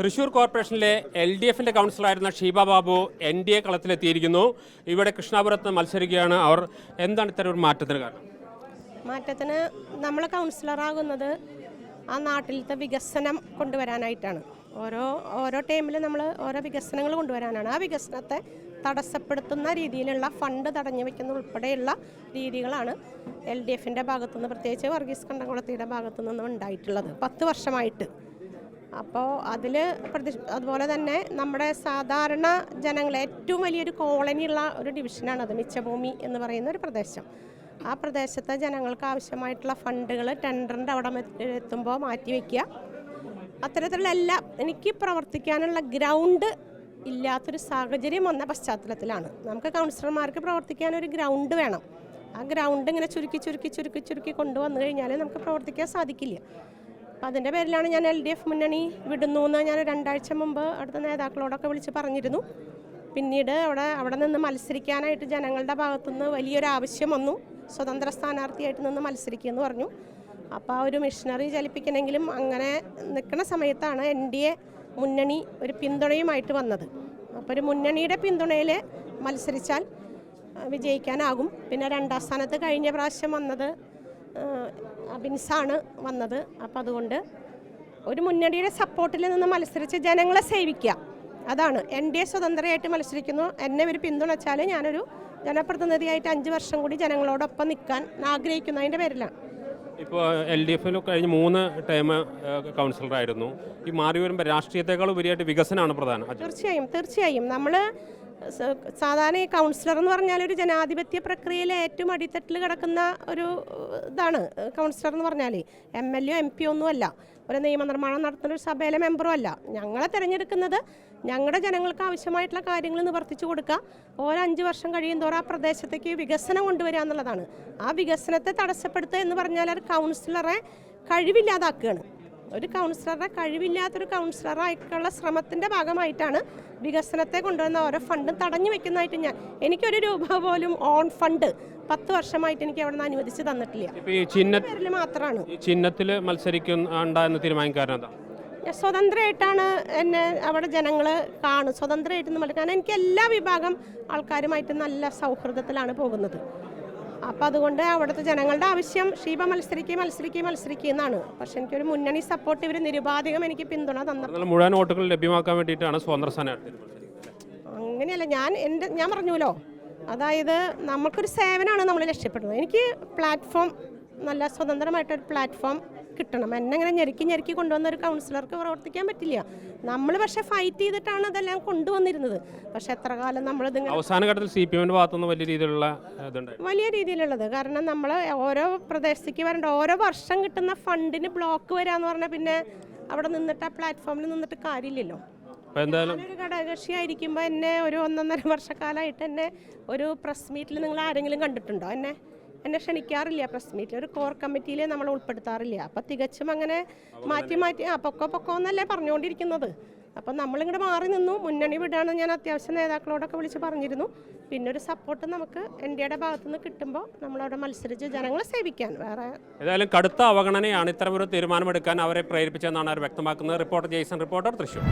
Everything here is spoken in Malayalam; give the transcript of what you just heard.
തൃശൂർ കോർപ്പറേഷനിലെ എൽ ഡി എഫിന്റെ കൗൺസിലറായിരുന്ന Sheeba Babu N D A കളത്തിലെത്തിയിരിക്കുന്നു. ഇവിടെ കൃഷ്ണാപുരത്ത് മത്സരിക്കുകയാണ് അവർ. എന്താണ് ഇത്തരം ഒരു മാറ്റത്തിന് കാരണം? മാറ്റത്തിന് നമ്മൾ കൗൺസിലറാകുന്നത് ആ നാട്ടിലത്തെ വികസനം കൊണ്ടുവരാനായിട്ടാണ്. ഓരോ ഓരോ ടൈമിൽ നമ്മൾ ഓരോ വികസനങ്ങൾ കൊണ്ടുവരാനാണ്. ആ വികസനത്തെ തടസ്സപ്പെടുത്തുന്ന രീതിയിലുള്ള ഫണ്ട് തടഞ്ഞു വെക്കുന്ന ഉൾപ്പെടെയുള്ള രീതികളാണ് എൽ ഡി എഫിന്റെ ഭാഗത്തുനിന്ന് പ്രത്യേകിച്ച് വർഗീസ് കണ്ടംകുളത്തിയുടെ ഭാഗത്തു നിന്നും ഉണ്ടായിട്ടുള്ളത്. പത്ത് വർഷമായിട്ട് അപ്പോൾ അതിൽ പ്രതി അതുപോലെ തന്നെ നമ്മുടെ സാധാരണ ജനങ്ങൾ ഏറ്റവും വലിയൊരു കോളനിയുള്ള ഒരു ഡിവിഷനാണ് അത് മിച്ചഭൂമി എന്ന് പറയുന്ന ഒരു പ്രദേശം. ആ പ്രദേശത്തെ ജനങ്ങൾക്ക് ആവശ്യമായിട്ടുള്ള ഫണ്ടുകൾ ടെൻഡറിന്റെ അവിടെ എത്തുമ്പോൾ മാറ്റി വയ്ക്കുക അത്തരത്തിലുള്ള എല്ലാ എനിക്ക് പ്രവർത്തിക്കാനുള്ള ഗ്രൗണ്ട് ഇല്ലാത്തൊരു സാഹചര്യം വന്ന പശ്ചാത്തലത്തിലാണ്. നമുക്ക് കൗൺസിലർമാർക്ക് പ്രവർത്തിക്കാൻ ഒരു ഗ്രൗണ്ട് വേണം. ആ ഗ്രൗണ്ട് ഇങ്ങനെ ചുരുക്കി ചുരുക്കി ചുരുക്കി ചുരുക്കി കൊണ്ടുവന്നു കഴിഞ്ഞാൽ നമുക്ക് പ്രവർത്തിക്കാൻ സാധിക്കില്ല. അതിന്റെ പേരിലാണ് ഞാൻ എൽ ഡി എഫ് മുന്നണി വിടുന്നു എന്ന് ഞാൻ രണ്ടാഴ്ച മുമ്പ് അവിടുത്തെ നേതാക്കളോടൊക്കെ വിളിച്ച് പറഞ്ഞിരുന്നു. പിന്നീട് അവിടെ അവിടെ നിന്ന് മത്സരിക്കാനായിട്ട് ജനങ്ങളുടെ ഭാഗത്തുനിന്ന് വലിയൊരു ആവശ്യം വന്നു. സ്വതന്ത്ര സ്ഥാനാർത്ഥിയായിട്ട് നിന്ന് മത്സരിക്കുമെന്ന് പറഞ്ഞു. അപ്പോൾ ആ ഒരു മിഷനറി ചലിപ്പിക്കണമെങ്കിലും അങ്ങനെ നിൽക്കുന്ന സമയത്താണ് എൻ ഡി എ മുന്നണി ഒരു പിന്തുണയുമായിട്ട് വന്നത്. അപ്പോൾ ഒരു മുന്നണിയുടെ പിന്തുണയിൽ മത്സരിച്ചാൽ വിജയിക്കാനാകും. പിന്നെ രണ്ടാം സ്ഥാനത്ത് കഴിഞ്ഞ പ്രാവശ്യം വന്നത് അബിൻസാണ് വന്നത്. അപ്പോൾ അതുകൊണ്ട് ഒരു മുന്നണിയുടെ സപ്പോർട്ടിൽ നിന്ന് മത്സരിച്ച് ജനങ്ങളെ സേവിക്കുക. അതാണ്. എൻ ഡി എ സ്വതന്ത്രമായിട്ട് മത്സരിക്കുന്നു. എന്നെ ഒരു പിന്തുണച്ചാൽ ഞാനൊരു ജനപ്രതിനിധിയായിട്ട് അഞ്ച് വർഷം കൂടി ജനങ്ങളോടൊപ്പം നിൽക്കാൻ ആഗ്രഹിക്കുന്നു അതിന്റെ പേരിലാണ്. ഇപ്പോൾ എൽ ഡി എഫിൽ കഴിഞ്ഞ് മൂന്ന് ടൈം കൗൺസിലറായിരുന്നു. ഈ മാറി വരുമ്പോൾ രാഷ്ട്രീയത്തെക്കാൾ ഉപരിയായിട്ട് വികസനമാണ് പ്രധാനം. തീർച്ചയായും തീർച്ചയായും. നമ്മൾ സാധാരണ ഈ കൗൺസിലർ എന്ന് പറഞ്ഞാൽ ഒരു ജനാധിപത്യ പ്രക്രിയയിലെ ഏറ്റവും അടിത്തട്ടിൽ കിടക്കുന്ന ഒരു ഇതാണ്. കൗൺസിലർ എന്ന് പറഞ്ഞാൽ M L A M P ഒന്നുമല്ല ഒരു നിയമനിർമ്മാണം നടത്തുന്ന ഒരു സഭയിലെ മെമ്പറും അല്ല. ഞങ്ങളെ തിരഞ്ഞെടുക്കുന്നത് ഞങ്ങളുടെ ജനങ്ങൾക്ക് ആവശ്യമായിട്ടുള്ള കാര്യങ്ങൾ നിവർത്തിച്ചു കൊടുക്കുക. ഓരോ അഞ്ച് വർഷം കഴിയും തോറും ആ പ്രദേശത്തേക്ക് വികസനം കൊണ്ടുവരിക എന്നുള്ളതാണ്. ആ വികസനത്തെ തടസ്സപ്പെടുത്തുക എന്ന് പറഞ്ഞാൽ ഒരു കൗൺസിലറെ കഴിവില്ലാതാക്കുകയാണ്. ഒരു കൗൺസിലറുടെ കഴിവില്ലാത്തൊരു കൗൺസിലറായിട്ടുള്ള ശ്രമത്തിന്റെ ഭാഗമായിട്ടാണ് വികസനത്തെ കൊണ്ടുവന്ന ഓരോ ഫണ്ടും തടഞ്ഞു വെക്കുന്നതായിട്ട് ഞാൻ എനിക്കൊരു രൂപ പോലും ഓൺ ഫണ്ട് പത്ത് വർഷമായിട്ട് എനിക്ക് അവിടെ നിന്ന് അനുവദിച്ച് തന്നിട്ടില്ല. മാത്രമാണ് ചിഹ്നത്തിൽ മത്സരിക്കുന്ന ഞാൻ സ്വതന്ത്രമായിട്ടാണ് എന്നെ അവിടെ ജനങ്ങൾ കാണും. സ്വതന്ത്രമായിട്ട് നമ്മൾ കാരണം എനിക്ക് എല്ലാ വിഭാഗം ആൾക്കാരുമായിട്ട് നല്ല സൗഹൃദത്തിലാണ് പോകുന്നത്. അപ്പം അതുകൊണ്ട് അവിടുത്തെ ജനങ്ങളുടെ ആവശ്യം ഷീബ മത്സരിക്കുകയും മത്സരിക്കുകയും മത്സരിക്കുകയും എന്നാണ്. പക്ഷെ എനിക്കൊരു മുന്നണി സപ്പോർട്ട് ഇവർ നിരുപാധികം എനിക്ക് പിന്തുണ തന്നു. മുഴുവൻ വോട്ടുകൾ ലഭ്യമാക്കാൻ വേണ്ടിയിട്ടാണ് സ്വതന്ത്ര സ്ഥാനാർത്ഥി അങ്ങനെയല്ല ഞാൻ എന്റെ ഞാൻ പറഞ്ഞല്ലോ അതായത് നമുക്കൊരു സേവനമാണ് നമ്മൾ ലക്ഷ്യപ്പെടുന്നത്. എനിക്ക് പ്ലാറ്റ്ഫോം നല്ല സ്വതന്ത്രമായിട്ടൊരു പ്ലാറ്റ്ഫോം കിട്ടണം. എന്നെ ഇങ്ങനെ ഞെരുക്കി ഞെരുക്കി കൊണ്ടുവന്ന ഒരു കൗൺസിലർക്ക് പ്രവർത്തിക്കാൻ പറ്റില്ല. നമ്മൾ പക്ഷേ ഫൈറ്റ് ചെയ്തിട്ടാണ് അതെല്ലാം കൊണ്ടുവന്നിരുന്നത്. പക്ഷേ എത്ര കാലം നമ്മൾ അവസാന ഘട്ടത്തിൽ സി പി എമ്മിന്റെ ഭാഗത്തുനിന്ന് വലിയ രീതിയിലുള്ള വലിയ രീതിയിലുള്ളത്. കാരണം നമ്മൾ ഓരോ പ്രദേശത്തേക്ക് വരേണ്ട ഓരോ വർഷം കിട്ടുന്ന ഫണ്ടിന് ബ്ലോക്ക് വരാന്ന് പറഞ്ഞാൽ പിന്നെ അവിടെ നിന്നിട്ട് ആ പ്ലാറ്റ്ഫോമിൽ നിന്നിട്ട് കാര്യമില്ലല്ലോ. ഞാനൊരു ഘടകകക്ഷി ആയിരിക്കുമ്പോൾ എന്നെ ഒരു ഒന്നൊന്നര വർഷക്കാലമായിട്ട് എന്നെ ഒരു പ്രസ് മീറ്റിൽ നിങ്ങൾ ആരെങ്കിലും കണ്ടിട്ടുണ്ടോ എന്നെ? എന്നെ ക്ഷണിക്കാറില്ല പ്രസ് മീറ്റിൽ. ഒരു കോർ കമ്മിറ്റിയിൽ നമ്മൾ ഉൾപ്പെടുത്താറില്ല. അപ്പം തികച്ചും അങ്ങനെ മാറ്റി മാറ്റി ആ പൊക്കോ പൊക്കോ എന്നല്ലേ പറഞ്ഞുകൊണ്ടിരിക്കുന്നത്. അപ്പം നമ്മളിങ്ങോട്ട് മാറി നിന്നു. മുന്നണി വിടാണ് ഞാൻ അത്യാവശ്യം നേതാക്കളോടൊക്കെ വിളിച്ച് പറഞ്ഞിരുന്നു. പിന്നെ ഒരു സപ്പോർട്ട് നമുക്ക് എൻ ഡി എയുടെ ഭാഗത്തുനിന്ന് കിട്ടുമ്പോൾ നമ്മളവിടെ മത്സരിച്ച് ജനങ്ങളെ സേവിക്കാൻ. വേറെ ഏതായാലും കടുത്ത അവഗണനയാണ് ഇത്തരം ഒരു തീരുമാനമെടുക്കാൻ അവരെ പ്രേരിപ്പിച്ചെന്നാണ് അവർ വ്യക്തമാക്കുന്നത്. Reporter Jaison reporter Thrissur.